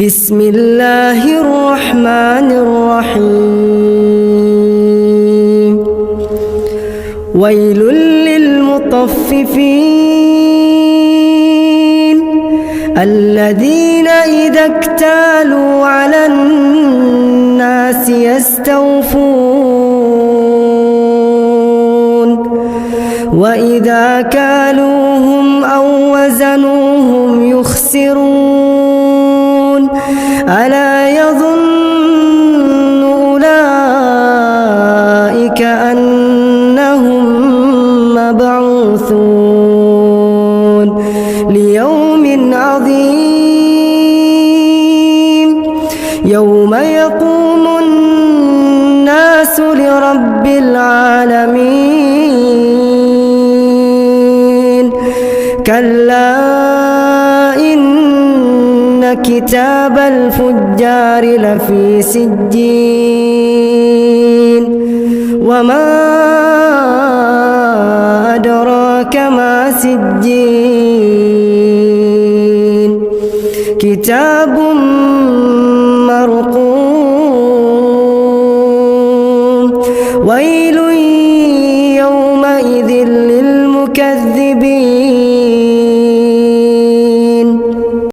بسم الله الرحمن الرحيم ويل للمطففين الذين إذا اكتالوا على الناس يستوفون وإذا كالوهم أو وزنوهم يخسرون ألا يظن أولئك أنهم مبعوثون ليوم عظيم يوم يقوم الناس لرب العالمين كلا إن كتاب الفجار لفي سجين. وما أدراك ما سجين. كتاب مرقوم. ويل